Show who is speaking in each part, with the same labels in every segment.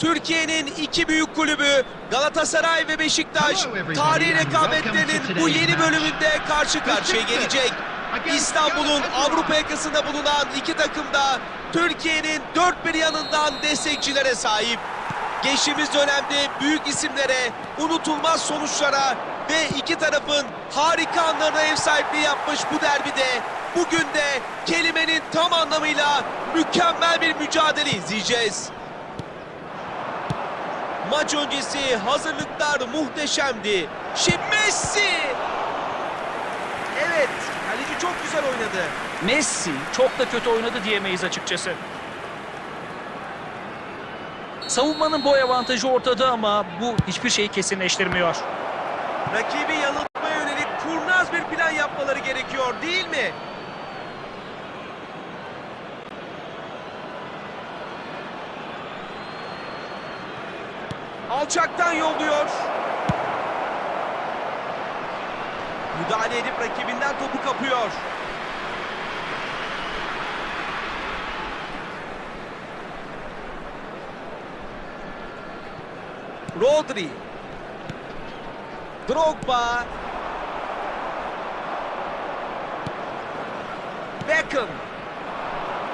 Speaker 1: Türkiye'nin iki büyük kulübü Galatasaray ve Beşiktaş tarihi rekabetlerinin bu yeni bölümünde karşı karşıya gelecek. İstanbul'un Avrupa yakasında bulunan iki takım da Türkiye'nin dört bir yanından destekçilere sahip. Geçtiğimiz dönemde büyük isimlere, unutulmaz sonuçlara ve iki tarafın harika anlarına ev sahipliği yapmış bu derbide bugün de kelimenin tam anlamıyla mükemmel bir mücadele izleyeceğiz. Maç öncesi hazırlıklar muhteşemdi. Şimdi Messi! Evet, kaleci çok güzel oynadı.
Speaker 2: Messi çok da kötü oynadı diyemeyiz açıkçası. Savunmanın boy avantajı ortada ama bu hiçbir şeyi kesinleştirmiyor.
Speaker 1: Rakibi yanıltmaya yönelik kurnaz bir plan yapmaları gerekiyor değil mi? Alçaktan yolluyor. Müdahale edip rakibinden topu kapıyor. Rodri. Drogba. Beckham.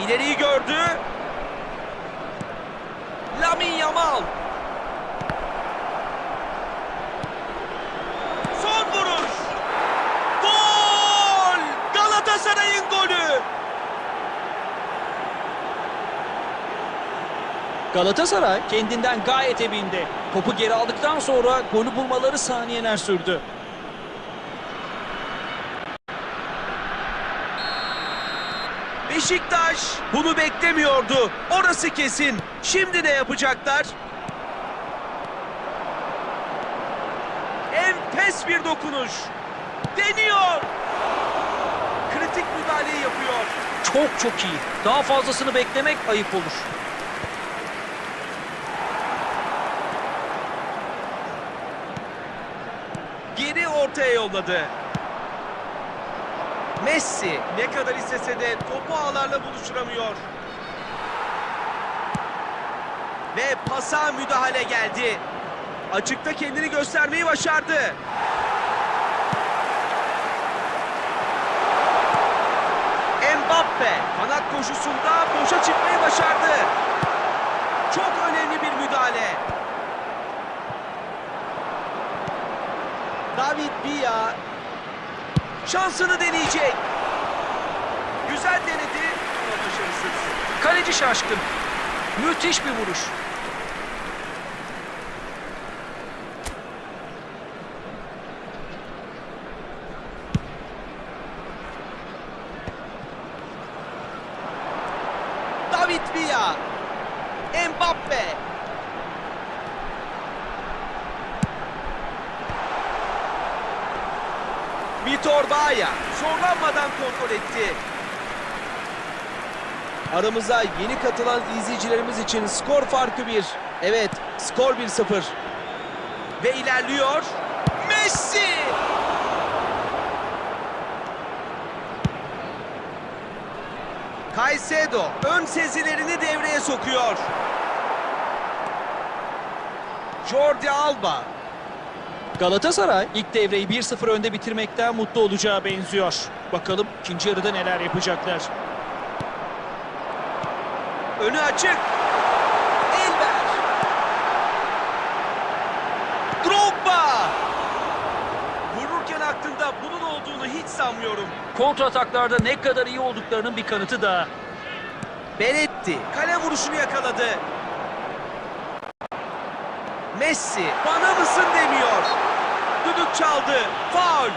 Speaker 1: İleriyi gördü. Lamin Yamal. Son vuruş. Gol! Galatasaray'ın golü.
Speaker 2: Galatasaray kendinden gayet emindi. Topu geri aldıktan sonra golü bulmaları saniyeler sürdü.
Speaker 1: Beşiktaş bunu beklemiyordu. Orası kesin. Şimdi ne yapacaklar? Enfes bir dokunuş. Deniyor. Kritik müdahaleyi yapıyor.
Speaker 2: Çok çok iyi. Daha fazlasını beklemek ayıp olur.
Speaker 1: Geri ortaya yolladı. Messi ne kadar istese de topu ağlarla buluşturamıyor. Ve pasa müdahale geldi. Açıkta kendini göstermeyi başardı. Mbappe kanat koşusunda boşa çıkmayı başardı. Çok önemli bir müdahale. David Villa şansını deneyecek. Güzel denedi ama başarısız.
Speaker 2: Kaleci şaşkın. Müthiş bir vuruş.
Speaker 1: David Villa. Mbappe. Vitor Baia zorlanmadan kontrol etti. Aramıza yeni katılan izleyicilerimiz için skor farkı 1. Evet, skor 1-0. Ve ilerliyor. Messi! Caicedo ön sezilerini devreye sokuyor. Jordi Alba.
Speaker 2: Galatasaray ilk devreyi 1-0 önde bitirmekten mutlu olacağı benziyor. Bakalım ikinci yarıda neler yapacaklar.
Speaker 1: Önü açık. Elber. Drogba. Vururken aklında bunun olduğunu hiç sanmıyorum.
Speaker 2: Kontra ataklarda ne kadar iyi olduklarının bir kanıtı daha.
Speaker 1: Benetti kale vuruşunu yakaladı. Messi bana mısın demiyor. Düdük çaldı. Faul.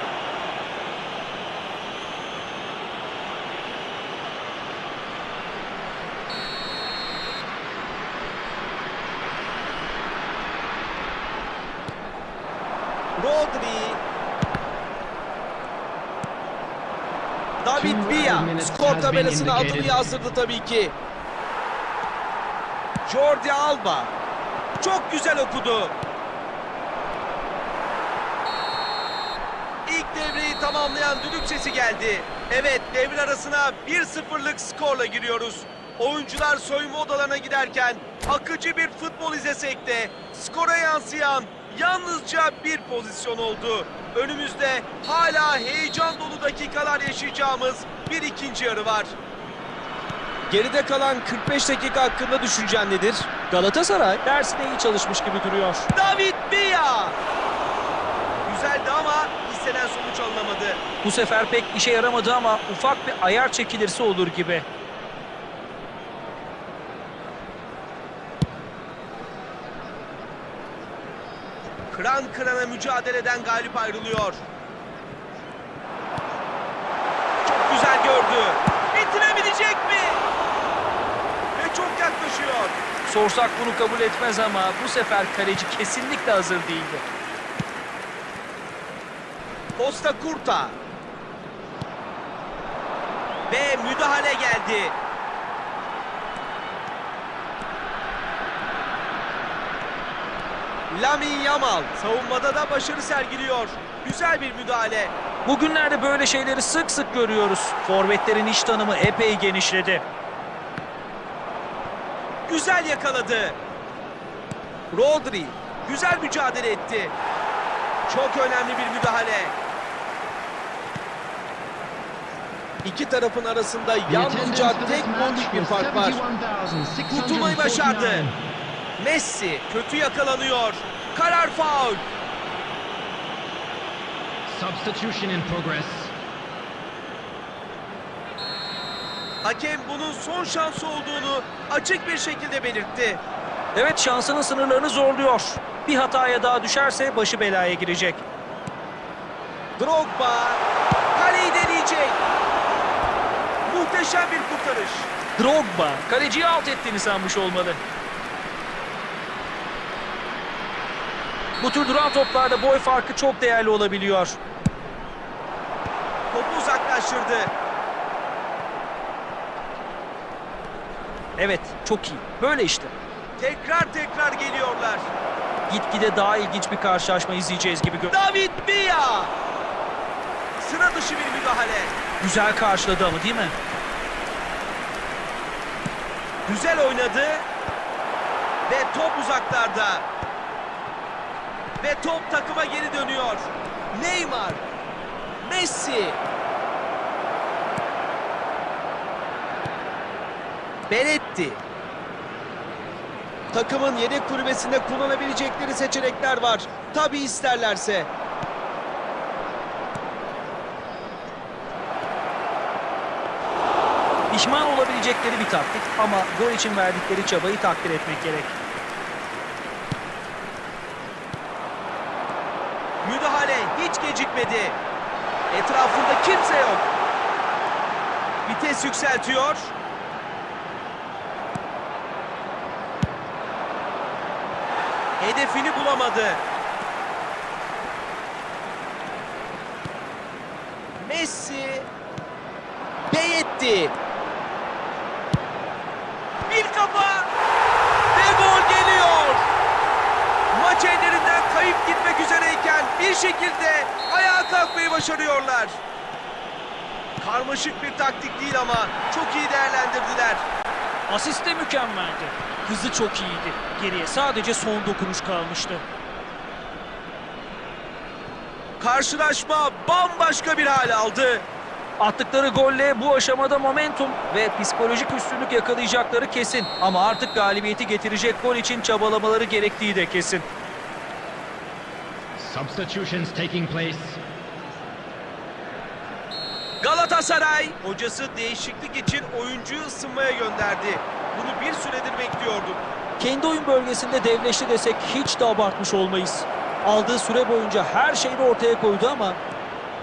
Speaker 1: Rodri. David Villa skor tabelasına adını yazdırdı tabii ki. Jordi Alba. Çok güzel okudu. İlk devreyi tamamlayan düdük sesi geldi. Evet devre arasına 1-0'lık skorla giriyoruz. Oyuncular soyunma odalarına giderken akıcı bir futbol izlesek de skora yansıyan yalnızca bir pozisyon oldu. Önümüzde hala heyecan dolu dakikalar yaşayacağımız bir ikinci yarı var. Geride kalan 45 dakika hakkında düşüncen nedir?
Speaker 2: Galatasaray dersine iyi çalışmış gibi duruyor.
Speaker 1: David Villa! Güzeldi ama istenen sonuç alınamadı.
Speaker 2: Bu sefer pek işe yaramadı ama ufak bir ayar çekilirse olur gibi.
Speaker 1: Kıran kırana mücadeleden galip ayrılıyor. Çok güzel gördü. Bitirebilecek mi? Ve çok yaklaşıyor.
Speaker 2: Sorsak bunu kabul etmez ama bu sefer kaleci kesinlikle hazır değildi.
Speaker 1: Costa Curta. Ve müdahale geldi. Lamin Yamal savunmada da başarı sergiliyor. Güzel bir müdahale.
Speaker 2: Bugünlerde böyle şeyleri sık sık görüyoruz. Forvetlerin iş tanımı epey genişledi.
Speaker 1: Güzel yakaladı. Rodri güzel mücadele etti. Çok önemli bir müdahale. İki tarafın arasında yalnızca tek gollük bir fark var. Kurtulmayı başardı. Messi kötü yakalanıyor. Karar faul.
Speaker 3: Substitution in progress.
Speaker 1: Hakem bunun son şansı olduğunu açık bir şekilde belirtti.
Speaker 2: Evet şansının sınırlarını zorluyor. Bir hataya daha düşerse başı belaya girecek.
Speaker 1: Drogba kaleyi deneyecek. Muhteşem bir kurtarış.
Speaker 2: Drogba kaleciyi alt ettiğini sanmış olmalı. Bu tür duran toplarda boy farkı çok değerli olabiliyor.
Speaker 1: Topu uzaklaştırdı.
Speaker 2: Evet çok iyi. Böyle işte.
Speaker 1: Tekrar tekrar geliyorlar.
Speaker 2: Gitgide daha ilginç bir karşılaşma izleyeceğiz gibi gö-
Speaker 1: David Villa. Sıra dışı bir müdahale.
Speaker 2: Güzel karşıladı ama değil mi?
Speaker 1: Güzel oynadı. Ve top uzaklarda. Ve top takıma geri dönüyor. Neymar. Messi. Beretti. Takımın yedek kulübesinde kullanabilecekleri seçenekler var. Tabi isterlerse.
Speaker 2: Pişman olabilecekleri bir taktik ama gol için verdikleri çabayı takdir etmek gerek.
Speaker 1: Müdahale hiç gecikmedi. Etrafında kimse yok. Vites yükseltiyor. Hedefini bulamadı. Messi Beyetti. Bir kafa ve gol geliyor. Maç ellerinden kayıp gitmek üzereyken bir şekilde ayağa kalkmayı başarıyorlar. Karmaşık bir taktik değil ama çok iyi değerlendirdiler.
Speaker 2: Asist de mükemmeldi. Hızı çok iyiydi. Geriye sadece son dokunuş kalmıştı.
Speaker 1: Karşılaşma bambaşka bir hal aldı.
Speaker 2: Attıkları golle bu aşamada momentum ve psikolojik üstünlük yakalayacakları kesin. Ama artık galibiyeti getirecek gol için çabalamaları gerektiği de kesin.
Speaker 3: Substitutions taking place.
Speaker 1: Galatasaray hocası değişiklik için oyuncuyu ısınmaya gönderdi. Bunu bir süredir bekliyorduk.
Speaker 2: Kendi oyun bölgesinde devleşti desek hiç de abartmış olmayız. Aldığı süre boyunca her şeyi ortaya koydu ama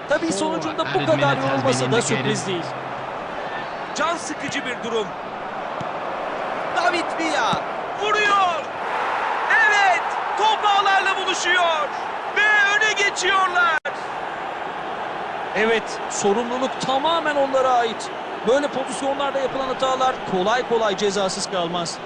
Speaker 2: tabii sonucunda bu kadar yorulması da sürpriz değil.
Speaker 1: Can sıkıcı bir durum. David Villa vuruyor. Evet, top ağlarla buluşuyor ve öne geçiyorlar.
Speaker 2: Evet, sorumluluk tamamen onlara ait. Böyle pozisyonlarda yapılan hatalar kolay kolay cezasız kalmaz.